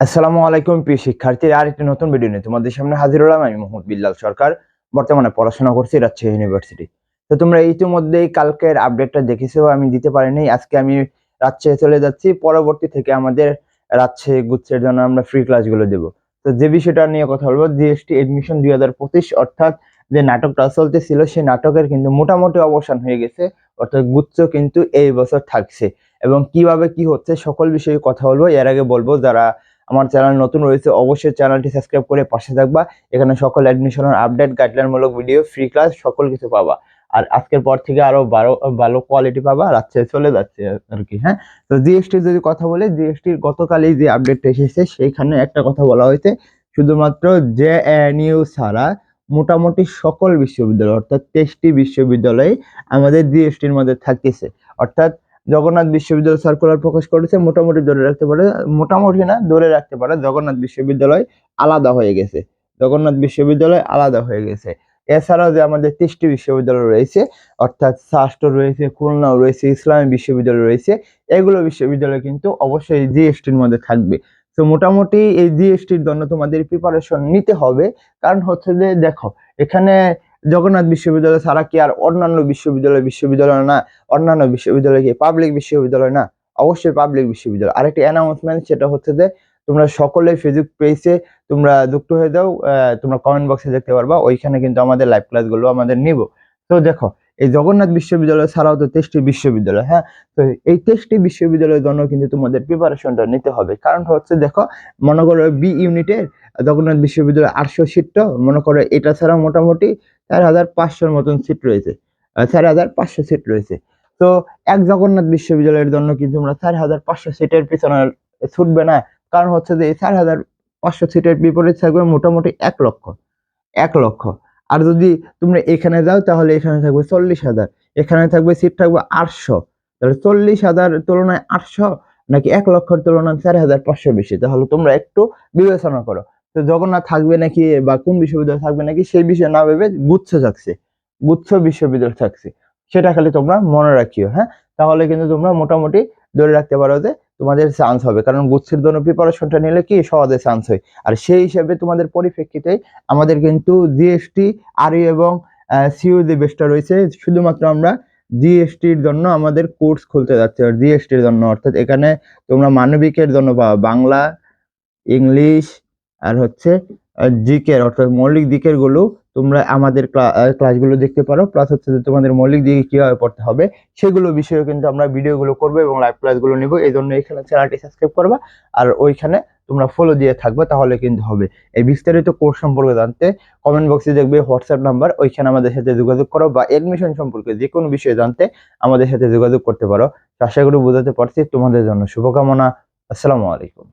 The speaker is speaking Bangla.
আসসালামু আলাইকুম, প্রিয় শিক্ষার্থী আর একটি নতুন ভিডিও নিয়ে তোমাদের সামনে হাজির হলাম আমি মোহাম্মদ বিল্লাল সরকার। বর্তমানে পড়াশোনা করছি রাজশাহী ইউনিভার্সিটি তো তোমরা ইতিমধ্যেই কালকের আপডেটটা দেখেছ, আমি দিতে পারিনি। আজকে আমি রাজশাহী চলে যাচ্ছি। পরবর্তী থেকে আমাদের রাজশাহী গুচ্ছের জন্য আমরা ফ্রি ক্লাসগুলো দেব। তো যে বিষয়টা নিয়ে কথা বলব জিএসটি এডমিশন দুই হাজার পঁচিশ, অর্থাৎ যে নাটকটা চলতেছিল সেই নাটকের কিন্তু মোটামুটি অবসান হয়ে গেছে। অর্থাৎ গুচ্ছ কিন্তু এই বছর থাকছে। এবং কীভাবে কি হচ্ছে, সকল বিষয়ে কথা বলব। এর আগে বলব, যারা আমার চ্যানেল নতুন রয়েছে, অবশ্যই চ্যানেলটি সাবস্ক্রাইব করে পাশে থাকবা। এখানে সকল অ্যাডমিশনের আপডেট গাইডলাইন মূলক ভিডিও ফ্রি ক্লাস সকল কিছু পাবা। আর আজকের পর থেকে আরও ভালো ভালো কোয়ালিটি পাবা, রাত্রে চলে যাচ্ছে আর কি হ্যাঁ? তো জিএসটির যদি কথা বলে জিএসটির গতকালই যে আপডেটটা এসেছে, সেইখানে একটা কথা বলা হয়েছে, শুধুমাত্র জে ইউ ছাড়া মোটামুটি সকল বিশ্ববিদ্যালয়, অর্থাৎ তেইশটি বিশ্ববিদ্যালয়ে আমাদের জিএসটির মধ্যে থাকতেছে। অর্থাৎ জগন্নাথ বিশ্ববিদ্যালয় সার্কুলার প্রকাশ করেছে, মোটামুটি ধরে রাখতে পারে, মোটামুটি না, ধরে রাখতে পারে জগন্নাথ বিশ্ববিদ্যালয় আলাদা হয়ে গেছে। জগন্নাথ বিশ্ববিদ্যালয় আলাদা হয়ে গেছে। এছাড়াও যে আমাদের তেইশটি বিশ্ববিদ্যালয় রয়েছে, অর্থাৎ শাস্ত্র রয়েছে, খুলনাও রয়েছে, ইসলামী বিশ্ববিদ্যালয় রয়েছে, এগুলো বিশ্ববিদ্যালয় কিন্তু অবশ্যই জিএসটির মধ্যে থাকবে। তো মোটামুটি এই জিএসটির জন্য তোমাদের প্রিপারেশন নিতে হবে। কারণ হচ্ছে যে, দেখো, এখানে জগন্নাথ বিশ্ববিদ্যালয় ছাড়া কি আর অন্যান্য বিশ্ববিদ্যালয় বিশ্ববিদ্যালয় না? অন্যান্য বিশ্ববিদ্যালয় কি পাবলিক বিশ্ববিদ্যালয় না? অবশ্যই পাবলিক বিশ্ববিদ্যালয়। আরেকটি অ্যানাউন্সমেন্ট সেটা হচ্ছে যে, তোমরা সকলে ফেসবুক পেজে তোমরা যুক্ত হয়ে যাও তোমরা কমেন্ট বক্সে দেখতে পারবা, ওইখানে কিন্তু আমাদের লাইভ ক্লাসগুলো আমাদের নিব। তো দেখো এই জগন্নাথ বিশ্ববিদ্যালয় ছাড়াও তো তেইশটি বিশ্ববিদ্যালয় হ্যাঁ? তো এই তেইশটি বিশ্ববিদ্যালয়ের জন্য কিন্তু তোমাদের প্রিপারেশনটা নিতে হবে। কারণ হচ্ছে দেখো, মনে করো বি ইউনিটের জগন্নাথ বিশ্ববিদ্যালয় আটশো সিটটা মনে করো এটা ছাড়া মোটামুটি চার হাজার পাঁচশোর মতন সিট রয়েছে। চার হাজার পাঁচশো সিট রয়েছে। তো এক জগন্নাথ বিশ্ববিদ্যালয়ের জন্য কিন্তু তোমরা চার হাজার পাঁচশো সিটের পিছনে ছুটবে না? কারণ হচ্ছে যে এই চার হাজার পাঁচশো সিটের বিপরীত থাকবে মোটামুটি এক লক্ষ। এক লক্ষ। আর যদি তোমরা এখানে যাও, তাহলে এখানে থাকবে চল্লিশ হাজার। এখানে থাকবে সিট থাকবে আটশো। তাহলে চল্লিশ হাজার তুলনায় আটশো নাকি এক লক্ষের তুলনায় চার হাজার পাঁচশো বেশি? তাহলে তোমরা একটু বিবেচনা করো। তো জগন্নাথ থাকবে নাকি বা কোন বিশ্ববিদ্যালয় থাকবে নাকি সেই বিষয়ে না ভেবে গুচ্ছ থাকছে গুচ্ছ বিশ্ববিদ্যালয় থাকছে সেটা খালি তোমরা মনে রাখিও হ্যাঁ? তাহলে কিন্তু তোমরা মোটামুটি ধরে রাখতে পারো যে তোমাদের চান্স হবে। কারণ গুচ্ছের জন্য প্রিপারেশনটা নিলে কি সহজে চান্স হয়। আর সেই হিসেবে তোমাদের পরিপ্রেক্ষিতে আমাদের কিন্তু জিএসটি আরই এবং সিইউ যে বেসটা রয়েছে। শুধুমাত্র আমরা জিএসটির জন্য আমাদের কোর্স খুলতে যাচ্ছে। জিএসটির জন্য, অর্থাৎ এখানে তোমরা মানবিকের জন্য পাবা বাংলা, ইংলিশ, আর হচ্ছে জিকের, অর্থাৎ মৌলিক দিকেরগুলো তোমরা আমাদের ক্লাসগুলো দেখতে পারো। প্লাস হচ্ছে যে তোমাদের মৌলিক দিকে কীভাবে পড়তে হবে, সেগুলো বিষয়ে কিন্তু আমরা ভিডিওগুলো করব এবং লাইভ ক্লাসগুলো নিবো। এই জন্য এখানে চ্যানেলটি সাবস্ক্রাইব করবা আর ওইখানে তোমরা ফলো দিয়ে থাকবে, তাহলে কিন্তু হবে। এই বিস্তারিত কোর্স সম্পর্কে জানতে কমেন্ট বক্সে দেখবে হোয়াটসঅ্যাপ নাম্বার ওইখানে আমাদের সাথে যোগাযোগ করো বা এডমিশন সম্পর্কে যে কোনো বিষয়ে জানতে আমাদের সাথে যোগাযোগ করতে পারো। আশা করি বোঝাতে পারছি। তোমাদের জন্য শুভকামনা। আসসালামু আলাইকুম।